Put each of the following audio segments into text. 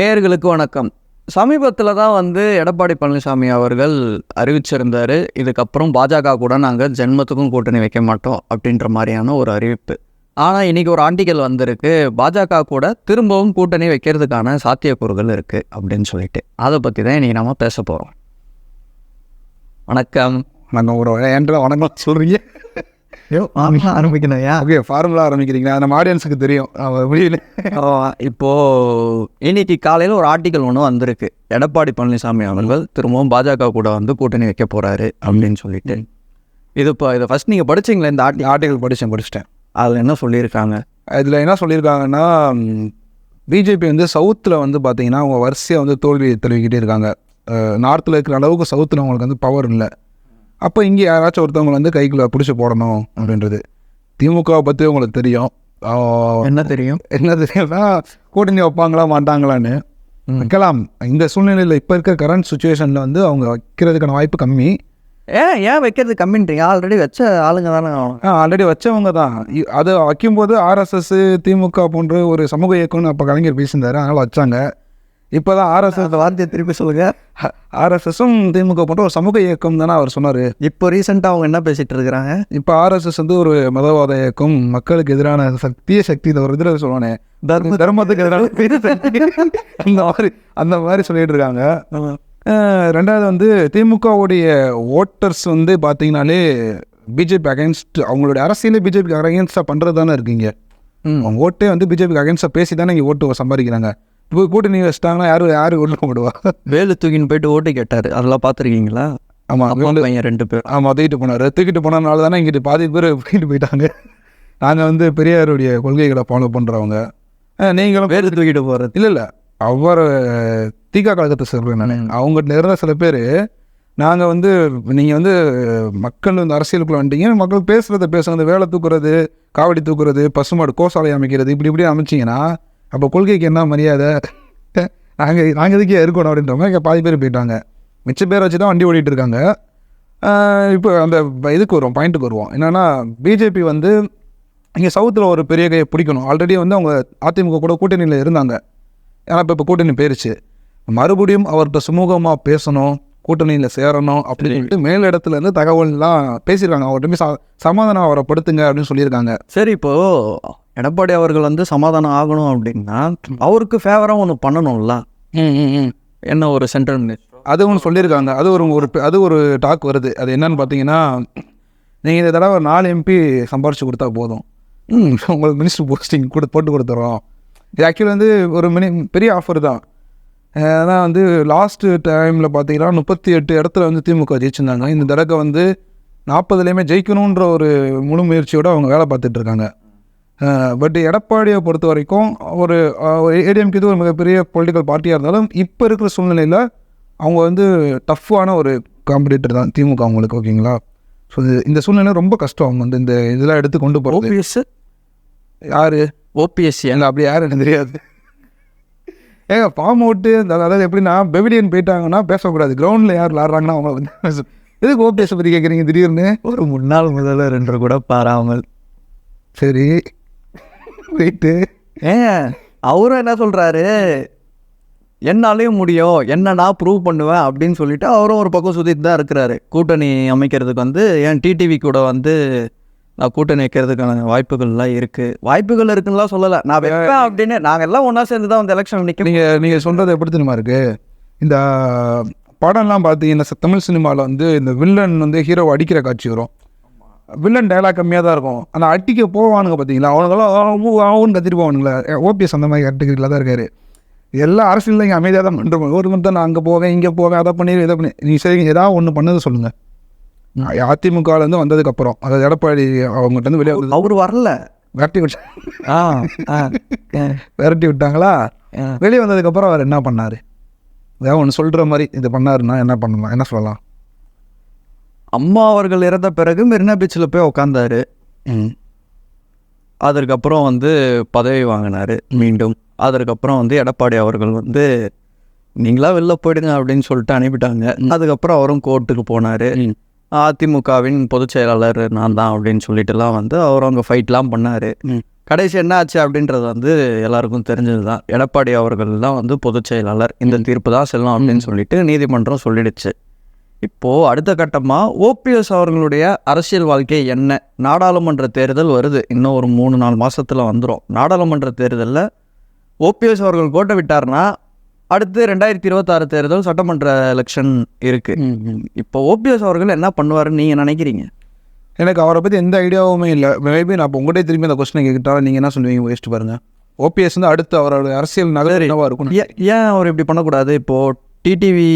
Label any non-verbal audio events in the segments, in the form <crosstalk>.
நேயர்களுக்கு வணக்கம். சமீபத்தில் தான் வந்து எடப்பாடி பழனிசாமி அவர்கள் அறிவிச்சிருந்தார் இதுக்கப்புறம் பாஜக கூட நாங்கள் ஜென்மத்துக்கும் கூட்டணி வைக்க மாட்டோம் அப்படின்ற மாதிரியான ஒரு அறிவிப்பு. ஆனால் இன்னைக்கு ஒரு ஆண்டிகள் வந்திருக்கு பாஜக கூட திரும்பவும் கூட்டணி வைக்கிறதுக்கான சாத்தியக்கூறுகள் இருக்குது அப்படின்னு சொல்லிட்டு. அதை பற்றி தான் இன்னைக்கு நம்ம பேச போகிறோம் வணக்கம். நாங்கள் ஒரு என்று வணக்கம் சொல்கிறீங்க ஆரம்பிக்கணும் ஓகே ஃபார்முலா ஆரம்பிக்கிறீங்களா? நம்ம ஆடியன்ஸுக்கு தெரியும். அவன் வெளியில் இப்போ இன்னைக்கு காலையில் ஒரு ஆர்டிக்கல் ஒன்று வந்திருக்கு. எடப்பாடி பழனிசாமி அவர்கள் திரும்பவும் பாஜக கூட வந்து கூட்டணி வைக்க போறாரு அப்படின்னு சொல்லிட்டு. இது இப்போ இதை ஃபர்ஸ்ட் நீங்கள் படிச்சீங்களா? இந்த ஆர்டி ஆர்டிகல் படித்தேன் படிச்சிட்டேன். அதில் என்ன சொல்லியிருக்காங்க? இதில் என்ன சொல்லியிருக்காங்கன்னா பிஜேபி வந்து சவுத்தில் வந்து பார்த்தீங்கன்னா அவங்க வரிசையாக வந்து தோல்வி தழுவிக்கிட்டே இருக்காங்க. நார்த்தில் இருக்கிற அளவுக்கு சவுத்தில் அவங்களுக்கு வந்து பவர் இல்லை. அப்போ இங்கே யாராச்சும் ஒருத்தவங்க வந்து கைக்குள்ளே பிடிச்சி போடணும் அப்படின்றது. திமுகவை பற்றி உங்களுக்கு தெரியும். என்ன தெரியும்? என்ன தெரியும்னா கூட்டணி வைப்பாங்களா மாட்டாங்களான்னு. வைக்கலாம். இந்த சூழ்நிலையில் இப்போ இருக்கிற கரண்ட் சுச்சுவேஷனில் வந்து அவங்க வைக்கிறதுக்கான வாய்ப்பு கம்மி. ஏன் ஏன் வைக்கிறது கம்மின்றீங்க? ஆல்ரெடி வச்ச ஆளுங்க தானே ஆல்ரெடி வச்சவங்க தான். அது வைக்கும்போது ஆர்எஸ்எஸ் திமுக போன்ற ஒரு சமூக இயக்கம்னு அப்போ கலைஞர் பேசியிருந்தாரு. அதனால் வச்சாங்க. இப்போ தான் ஆர்எஸ்எஸ் அந்த வார்த்தையை திருப்பி சொல்லுங்க. ஆர்எஸ்எஸும் திமுக போன்ற ஒரு சமூக இயக்கம் தானே அவர் சொன்னார். இப்போ ரீசெண்டாக அவங்க என்ன பேசிட்டு இருக்கிறாங்க? இப்போ ஆர்எஸ்எஸ் வந்து ஒரு மதவாத இயக்கம் மக்களுக்கு எதிரான சக்திய சக்தி இந்த ஒரு இதில் சொல்லுவானே தர்ம தர்மத்துக்கு எதிரான அந்த மாதிரி அந்த மாதிரி சொல்லிட்டு இருக்காங்க. ரெண்டாவது வந்து திமுகவுடைய ஓட்டர்ஸ் வந்து பார்த்தீங்கனாலே பிஜேபி அகைன்ஸ்ட் அவங்களுடைய அரசியலே பிஜேபிக்கு அகைன்ஸ்டாக பண்ணுறது தானே இருக்கீங்க. அவங்க ஓட்டே வந்து பிஜேபிக்கு அகைன்ஸ்டாக பேசி தானே இங்கே ஓட்டு சம்பாதிக்கிறாங்க. இப்போ கூட்டணி வச்சிட்டாங்கன்னா யாரும் யார் ஓட்டு போடுவா வேலு தூக்கின்னு போயிட்டு ஓட்டு கேட்டார். அதெல்லாம் பார்த்துருக்கீங்களா? ஆமாம் அப்பா பையன் ரெண்டு பேர். ஆமாம் தூக்கிட்டு போனார். தூக்கிட்டு போனதுனால தானே இங்கிட்டு பாதி பேர் தூக்கிட்டு போயிட்டாங்க. நாங்கள் வந்து பெரியாருடைய கொள்கைகளை ஃபாலோ பண்ணுறவங்க நீங்களும் வேலு தூக்கிட்டு போகிறது இல்லை இல்லை. அவர் தீகா கழகத்தை சொல்கிறேன் நான். அவங்ககிட்ட இருந்த சில பேர் நாங்கள் வந்து நீங்கள் வந்து மக்கள் வந்து அரசியலுக்குள்ள வந்துட்டீங்க. மக்கள் பேசுகிறத பேசுங்க இந்த வேலை தூக்குறது காவடி தூக்குறது பசுமாடு கோசாலை அமைக்கிறது இப்படி இப்படி அமைச்சிங்கன்னா அப்போ கொள்கைக்கு என்ன மரியாதை? நாங்கள் நாங்கள் இதுக்கே இருக்கணும் அப்படின்ற மாதிரி இங்க பாதி பேர் போயிட்டாங்க. மிச்ச பேர் வச்சு தான் வண்டி ஓடிட்டு இருக்காங்க. இப்போ அந்த இதுக்கு வருவோம் பாயிண்ட்டுக்கு வருவோம். என்னென்னா பிஜேபி வந்து இங்கே சவுத்தில் ஒரு பெரிய கையை பிடிக்கணும். ஆல்ரெடி வந்து அவங்க அதிமுக கூட கூட்டணியில் இருந்தாங்க. ஏன்னா இப்போ இப்போ கூட்டணி போயிருச்சு. மறுபடியும் அவர்கிட்ட சுமூகமாக பேசணும் கூட்டணியில் சேரணும் அப்படின்னு சொல்லிட்டு மேல் இடத்துல இருந்து தகவல்லாம் பேசியிருக்காங்க. அவர்கிட்ட சமாதானம் அவரை படுத்துங்க அப்படின்னு சொல்லியிருக்காங்க. சரி இப்போ எடப்பாடி அவர்கள் வந்து சமாதானம் ஆகணும் அப்படின்னா அவருக்கு ஃபேவராக ஒன்று பண்ணணும்ல? என்ன ஒரு சென்ட்ரல் மினிஸ்டர் அது ஒன்று சொல்லியிருக்காங்க. அது ஒரு ஒரு அது ஒரு டாக் வருது. அது என்னன்னு பார்த்தீங்கன்னா நீங்கள் இந்த தடவை நாலு எம்பி சம்பாரிச்சு கொடுத்தா போதும். ம், <laughs> உங்களுக்கு மினிஸ்டர் போஸ்டிங் கொடு போட்டு கொடுத்துறோம். இது ஆக்சுவலி வந்து ஒரு மினி பெரிய ஆஃபர் தான். ஏன்னா வந்து லாஸ்ட்டு டைமில் பார்த்தீங்கன்னா முப்பத்தி எட்டு இடத்துல வந்து திமுக ஜெயிச்சிருந்தாங்க. இந்த தடவை வந்து நாற்பதுலேயுமே ஜெயிக்கணுன்ற ஒரு முழு முயற்சியோடு அவங்க வேலை பார்த்துட்டு இருக்காங்க. பட் எடப்பாடியை பொறுத்த வரைக்கும் ஒரு ஏடிஎம்கே இது ஒரு மிகப்பெரிய பொலிட்டிக்கல் பார்ட்டியாக இருந்தாலும் இப்போ இருக்கிற சூழ்நிலையில் அவங்க வந்து டஃப்பான ஒரு காம்படிட்டர் தான் திமுக அவங்களுக்கு ஓகேங்களா ஸோ இந்த சூழ்நிலை ரொம்ப கஷ்டம் அவங்க வந்து இந்த இதெல்லாம் எடுத்து கொண்டு போகிறது ஓபிஎஸ் யார்? ஓபிஎஸ்சி எங்க அப்படி யாரும் எனக்கு தெரியாது. ஏங்க ஃபார்ம் அவுட்டு அதாவது எப்படின்னா பெவிலியன் போயிட்டாங்கன்னா பேசக்கூடாது. கிரவுண்டில் யார் விளாட்றாங்கன்னா அவங்க வந்து எதுக்கு ஓபிஎஸ் பற்றி கேட்குறீங்க திடீர்னு? ஒரு முன்னாள் முதல்வர் என்று கூட பாராமல். சரி. போயிட்டு. ஏன் அவரும் என்ன சொல்றாரு? என்னாலையும் முடியும். என்ன நான் ப்ரூவ் பண்ணுவேன் அப்படின்னு சொல்லிட்டு அவரும் ஒரு பக்கம் சுற்றிட்டு தான் இருக்கிறாரு. கூட்டணி அமைக்கிறதுக்கு வந்து ஏன் டிடிவி கூட வந்து நான் கூட்டணி வைக்கிறதுக்கான வாய்ப்புகள்லாம் இருக்கு. வாய்ப்புகள் இருக்குன்னுலாம் சொல்லலை. நான் வைப்பேன் அப்படின்னு நாங்கள் எல்லாம் ஒன்றா சேர்ந்து தான் வந்து எலெக்ஷன் நிற்க நீங்கள் நீங்கள் சொல்கிறது எப்படி தெரியுமா இருக்கு? இந்த படம்லாம் பார்த்தீங்கன்னா தமிழ் சினிமாவில் வந்து இந்த வில்லன் வந்து ஹீரோவை அடிக்கிற காட்சி வரும். வில்லன் டயலாக் கம்மியாக தான் இருக்கும். அந்த அடிக்க போவானுங்க பார்த்தீங்களா அவனுங்களாம் ஆவுன்னு கத்திட்டு போவானுங்களே. ஓபிஎஸ் அந்த மாதிரி கேட்டகரியில் தான் இருக்காரு. எல்லா அரசியலில் இங்கே அமைதியாக தான் பண்ணுறோம் ஒரு மட்டும் நான் அங்கே போவேன் இங்கே போவேன் அதை பண்ணி இதை பண்ணி. நீ சரி ஏதாவது ஒன்று பண்ணது சொல்லுங்கள் அதிமுகலேருந்து வந்ததுக்கப்புறம் அதாவது எடப்பாடி அவங்ககிட்ட இருந்து வெளியே அவர் வரல. விரட்டி விட்டு ஆ ஆ ஆ, விரட்டி விட்டாங்களா. வெளியே வந்ததுக்கப்புறம் அவர் என்ன பண்ணார்? ஏதாவது ஒன்று சொல்கிற மாதிரி இது பண்ணாருன்னா என்ன பண்ணலாம்? என்ன சொல்லலாம்? அம்மா அவர்கள் இறந்த பிறகு மெரினா பீச்சில் போய் உக்காந்தாரு. அதற்கப்புறம் வந்து பதவி வாங்கினாரு மீண்டும். அதற்கப்புறம் வந்து எடப்பாடி அவர்கள் வந்து நீங்களா வெளில போயிடுங்க அப்படின்னு சொல்லிட்டு அனுப்பிட்டாங்க. அதுக்கப்புறம் அவரும் கோர்ட்டுக்கு போனார். அதிமுகவின் பொதுச் செயலாளர் நான் தான் அப்படின்னு சொல்லிட்டுலாம் வந்து அவர் அங்கே ஃபைட்லாம் பண்ணார். கடைசி என்ன ஆச்சு அப்படின்றது வந்து எல்லாருக்கும் தெரிஞ்சது தான். எடப்பாடி அவர்கள் தான் வந்து பொதுச் செயலாளர். இந்த தீர்ப்பு தான் செல்லும் அப்படின்னு சொல்லிட்டு நீதிமன்றம் சொல்லிடுச்சு. இப்போது அடுத்த கட்டமாக ஓபிஎஸ் அவர்களுடைய அரசியல் வாழ்க்கை என்ன? நாடாளுமன்ற தேர்தல் வருது. இன்னும் ஒரு மூணு நாலு மாசத்துல வந்துடும் நாடாளுமன்ற தேர்தலில் ஓபிஎஸ் அவர்கள் கோட்டை விட்டார்னா அடுத்து ரெண்டாயிரத்தி இருபத்தாறு தேர்தல் சட்டமன்ற எலெக்ஷன் இருக்கு. இப்போ ஓபிஎஸ் அவர்கள் என்ன பண்ணுவாருன்னு நீங்கள் நினைக்கிறீங்க? எனக்கு அவரை பற்றி எந்த ஐடியாவுமே இல்லை. மேபி நான் இப்போ உங்கள்கிட்ட திரும்பி அந்த கொஸ்டினை கேட்டாலும் நீங்கள் என்ன சொல்லுவீங்க? வேஸ்ட் பாருங்க. ஓபிஎஸ் வந்து அடுத்து அவரோட அரசியல் நகர் என்னவா இருக்கும் ஏன் அவர் இப்படி பண்ணக்கூடாது? இப்போது டிடிவி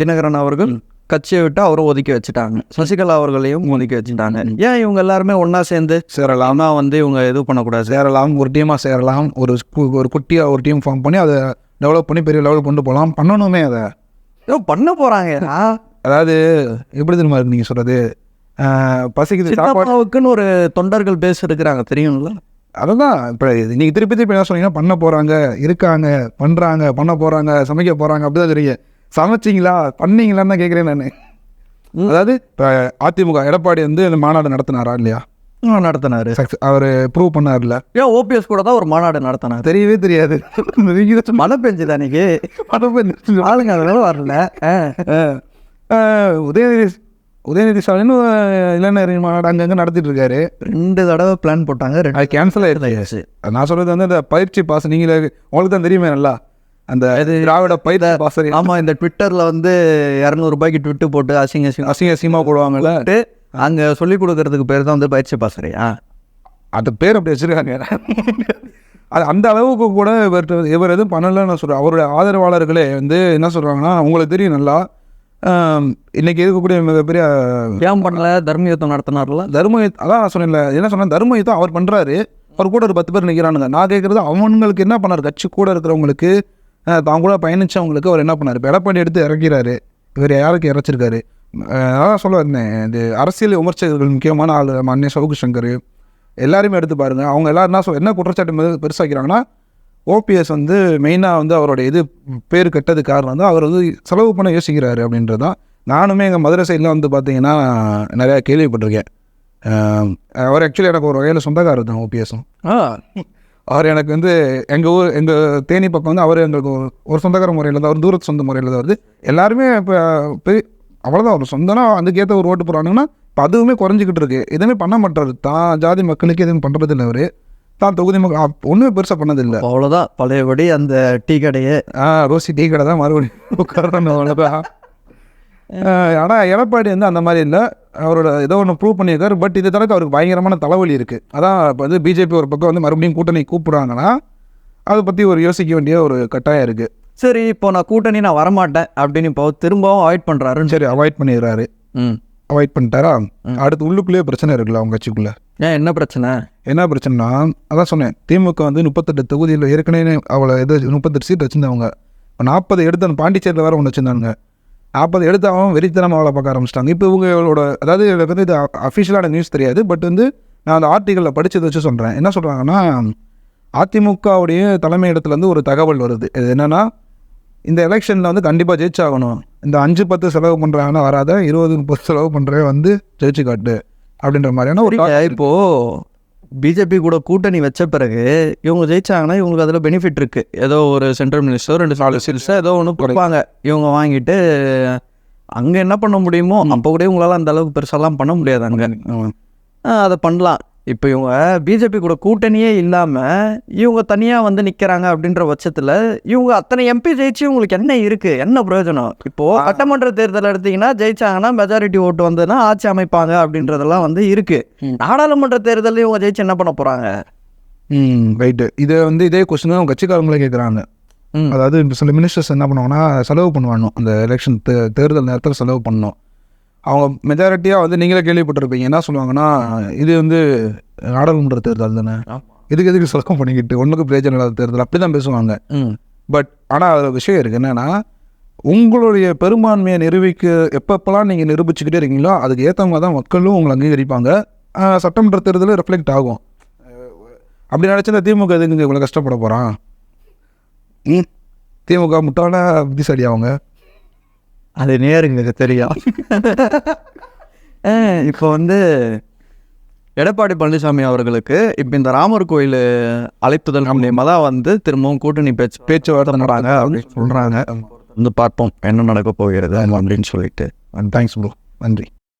தினகரன் அவர்கள் கட்சியை விட்டு அவரும் ஒதுக்கி வச்சுட்டாங்க. சசிகலா அவர்களையும் ஒதுக்கி வச்சுட்டாங்க. ஏன் இவங்க எல்லாருமே ஒன்றா சேர்ந்து? சேரலாம் ஆனா வந்து இவங்க இது பண்ணக்கூடாது. சேரலாம் ஒரு டீமாக சேரலாம் ஒரு ஒரு குட்டியாக ஒரு டீம் ஃபார்ம் பண்ணி அதை டெவலப் பண்ணி பெரிய லெவல் கொண்டு போகலாம் பண்ணணுமே அதை. ஏதோ பண்ண போகிறாங்க அதாவது எப்படி தெரியுமா இருக்கு நீங்கள் சொல்கிறது பசிக்குது சாப்பாடு சின்னப்பாவுக்குன்னு ஒரு தொண்டர்கள் பேச இருக்கிறாங்க. தெரியும்ல? அதுதான். இப்போ நீங்கள் திருப்பி திருப்பி என்ன சொன்னீங்கன்னா பண்ண போகிறாங்க இருக்காங்க பண்ணுறாங்க பண்ண போகிறாங்க சமைக்க போகிறாங்க அப்படிதான் தெரியும். சமைச்சிங்களா? பண்ணீங்களான்னு தான் கேட்குறேன் நான். அதாவது இப்போ அதிமுக எடப்பாடி வந்து இந்த மாநாடு நடத்தினாரா இல்லையா? நடத்தினாரு. அவர் ப்ரூவ் பண்ணார்ல ஏன் ஓபிஎஸ் கூட தான் ஒரு மாநாடு நடத்தினாரு? தெரியவே தெரியாது. மழை பெஞ்சுது அன்னைக்கு சொன்ன- ஆளுங்க அதனால வரல. உதயநிதி உதயநிதி ஸ்டாலின் இளைஞர் மாநாடு அங்கங்கே நடத்திட்டு இருக்காரு. ரெண்டு தடவை பிளான் போட்டாங்க அது கேன்சல் ஆயிடுச்சு. நான் சொல்றது வந்து அந்த பயிற்சி பாஸ் நீங்களே உங்களுக்கு தான் தெரியுமே நல்லா. அந்த திராவிட பயிற்சி பாஸ் ஆமா இந்த ட்விட்டர்ல வந்து இரநூறு ரூபாய்க்கு ட்விட்டு போட்டு அசிங்க அசிங்க அசிங்க அசிங்கமாக போடுவாங்கல்ல. அங்க சொல்லி கொடுக்கறதுக்கு பேர் தான் வந்து பயிற்சி பாசறையா அந்த பேர் அப்படி வச்சிருக்காங்க. அது அந்த அளவுக்கு கூட இவர் இவர் எதுவும் பண்ணலன்னு நான் சொல்கிறேன் அவருடைய ஆதரவாளர்களே வந்து என்ன சொல்கிறாங்கன்னா உங்களுக்கு தெரியும் நல்லா. ஆம், இன்னைக்கு இருக்கக்கூடிய மிகப்பெரிய ஏன் பண்ணல? தர்ம யுத்தம் நடத்தினார்ல? தர்ம அதான் நான் சொன்னேன்ல. என்ன சொன்னேன் தர்ம யுத்தம் அவர் பண்ணுறாரு அவர் கூட ஒரு பத்து பேர் நிற்கிறானுங்க நான் கேட்குறது அவங்களுக்கு என்ன பண்ணார்? கட்சி கூட இருக்கிறவங்களுக்கு தான் கூட பயணிச்சவங்களுக்கு அவர் என்ன பண்ணார்? எடப்பாடி எடுத்து இறக்கிறாரு. இவர் யாருக்கு இறச்சிருக்காரு? அதான் சொல்ல வந்தேன். இது அரசியல் விமர்சகர்கள் முக்கியமான ஆள் அண்ணன் சவுக்கு சங்கர் எல்லாருமே எடுத்து பாருங்கள் அவங்க எல்லாரும் என்ன சொல் என்ன குற்றச்சாட்டு பெரு- பெருசா ஓபிஎஸ் வந்து மெயினாக வந்து அவருடைய இது பேர் கெட்டது காரணம் வந்து அவர் வந்து செலவு பண்ண யோசிக்கிறாரு அப்படின்றது தான் நானுமே எங்கள் மதுரை சைடில் வந்து பார்த்தீங்கன்னா நிறையா கேள்விப்பட்டிருக்கேன். அவர் ஆக்சுவலி எனக்கு ஒரு வகையில் சொந்தக்காரர் தான் ஓபிஎஸும் ஆ. அவர் எனக்கு வந்து எங்கள் ஊர் எங்கள் தேனி பக்கம் வந்து அவர் எங்களுக்கு ஒரு சொந்தக்கார முறையில் தான் அவர் தூரத்து சொந்த முறையில் தான் வருது. எல்லாருமே இப்போ பெரிய அவ்வளோதான் ஒரு சொந்தனா அதுக்கேற்ற ஒரு ஓட்டு போகிறாங்கன்னா இப்போ அதுவுமே குறைஞ்சிக்கிட்டு இருக்கு. எதுவுமே பண்ண மாட்டாரு. தான் ஜாதி மக்களுக்கு எதுவும் பண்ணுறது இல்லை அவர். தான் தொகுதி மக்கள் ஒன்றுமே பெருசாக பண்ணதில்லை அவ்வளோதான் பழையபடி அந்த டீ கடையே. ஆ ரோசி டீ கடை தான் மறுபடியும் உட்காரணும் அவ்வளோதான் ஆனால் எடப்பாடி வந்து அந்த மாதிரி இல்லை. அவரோட ஏதோ ஒன்று ப்ரூவ் பண்ணியிருக்காரு. பட் இது தவிர அவருக்கு பயங்கரமான தலைவலி இருக்குது அதான் இப்போ வந்து பிஜேபி ஒரு பக்கம் வந்து மறுபடியும் கூட்டணி கூப்பிட்றாங்கன்னா அதை பற்றி ஒரு யோசிக்க வேண்டிய ஒரு கட்டாயம் இருக்குது சரி இப்போ நான் கூட்டணி நான் வரமாட்டேன் அப்படின்னு இப்போ திரும்பவும் அவாய்ட் பண்றாருன்னு சரி அவாய்ட் பண்ணிடுறாரு. ம். அவாய்ட் பண்ணிட்டாரா? அடுத்து உள்ளுக்குள்ளேயே பிரச்சனை இருக்குல்ல அவங்க கட்சிக்குள்ளே. ஏன் என்ன பிரச்சனை? என்ன பிரச்சனைனா அதான் சொன்னேன் திமுக வந்து முப்பத்தெட்டு தொகுதியில் ஏற்கனவே அவளை எது முப்பத்தெட்டு சீட் வச்சுருந்தவங்க. நாற்பது எடுத்து அந்த பாண்டிச்சேரியில் வேறு ஒன்று வச்சுருந்தாங்க நாற்பது எடுத்து அவன் வெறித்தனமாக அவளை பார்க்க ஆரம்பிச்சிட்டாங்க. இப்போ இவங்களோட அதாவது எனக்கு வந்து இது அஃபிஷியலான நியூஸ் தெரியாது பட் வந்து நான் அந்த ஆர்டிகளில் படிச்சதை வச்சு சொல்கிறேன் என்ன சொல்கிறாங்கன்னா அதிமுகவுடைய தலைமை இடத்துலேருந்து ஒரு தகவல் வருது. இது என்னென்னா இந்த எலெக்ஷனில் வந்து கண்டிப்பாக ஜெயிச்சாகணும். இந்த அஞ்சு பத்து செலவு பண்ணுறாங்கன்னா வராத இருபது முப்பது செலவு பண்ணுறே வந்து ஜெயிச்சு காட்டு அப்படின்ற மாதிரியான ஒரு இல்ல, இப்போ பிஜேபி கூட கூட்டணி வச்ச பிறகு இவங்க ஜெயிச்சாங்கன்னா இவங்களுக்கு அதில் பெனிஃபிட் இருக்கு. ஏதோ ஒரு சென்ட்ரல் மினிஸ்டர் ரெண்டு சீட்ஸோ ஏதோ ஒன்று கொடுப்பாங்க. இவங்க வாங்கிட்டு அங்கே என்ன பண்ண முடியுமோ அப்போ கூட இவங்களால அந்த அளவுக்கு பெருசாலாம் பண்ண முடியாது அங்கே. அதை பண்ணலாம். இப்போ இவங்க பிஜேபி கூட கூட்டணியே இல்லாமல் இவங்க தனியாக வந்து நிற்கிறாங்க அப்படின்ற பட்சத்தில் இவங்க அத்தனை எம்பி ஜெயிச்சு இவங்களுக்கு என்ன இருக்குது என்ன பிரயோஜனம்? இப்போது சட்டமன்ற தேர்தல் எடுத்தீங்கன்னா ஜெயிச்சாங்கன்னா மெஜாரிட்டி ஓட்டு வந்ததுன்னா ஆட்சி அமைப்பாங்க அப்படின்றதெல்லாம் வந்து இருக்குது நாடாளுமன்ற தேர்தலில் இவங்க ஜெயிச்சு என்ன பண்ண போகிறாங்க ம் ரைட்டு இதை வந்து இதே கொஸ்டின் தான் கட்சிக்காரங்களே கேட்குறாங்க. அதாவது சில மினிஸ்டர்ஸ் என்ன பண்ணுவாங்கன்னா செலவு பண்ணுவாங்க. அந்த எலெக்ஷன் தேர்தல் நேரத்தில் செலவு பண்ணணும். அவங்க மெஜாரிட்டியாக வந்து நீங்களே கேள்விப்பட்டிருப்பீங்க. என்ன சொல்லுவாங்கன்னா இது வந்து நாடாளுமன்ற தேர்தல் தானே? இதுக்கு எதுக்கு செலவு பண்ணிக்கிட்டு ஒன்றுக்கு பிரயோஜனம் இல்லாத தேர்தல் அப்படி தான் பேசுவாங்க பட் ஆனால் அதில் விஷயம் இருக்குது என்னென்னா உங்களுடைய பெரும்பான்மையை நிரூபிக்க எப்பப்பெல்லாம் நீங்கள் நிரூபிச்சுக்கிட்டே இருக்கீங்களோ அதுக்கு ஏற்ற மாதிரி தான் மக்களும் உங்களை அங்கீகரிப்பாங்க. சட்டமன்ற தேர்தலில் ரிஃப்ளெக்ட் ஆகும். அப்படி நினச்சிருந்தா திமுக எதுக்கு இவ்வளோ கஷ்டப்பட போகிறான் திமுக முட்டாள புத்திசாலி அவங்க? அது நேருங்களுக்கு தெரியும். இப்போ வந்து எடப்பாடி பழனிசாமி அவர்களுக்கு இப்போ இந்த ராமர் கோயில் அழைப்புதல் மூலியமாக தான் வந்து திரும்பவும் கூட்டணி பேச்சு பேச்சுவார்த்தை நடறாங்க அப்படின்னு சொல்கிறாங்க வந்து பார்ப்போம் என்ன நடக்க போகிறது அப்படின்னு சொல்லிட்டு. தேங்க்ஸ் ப்ரோ நன்றி.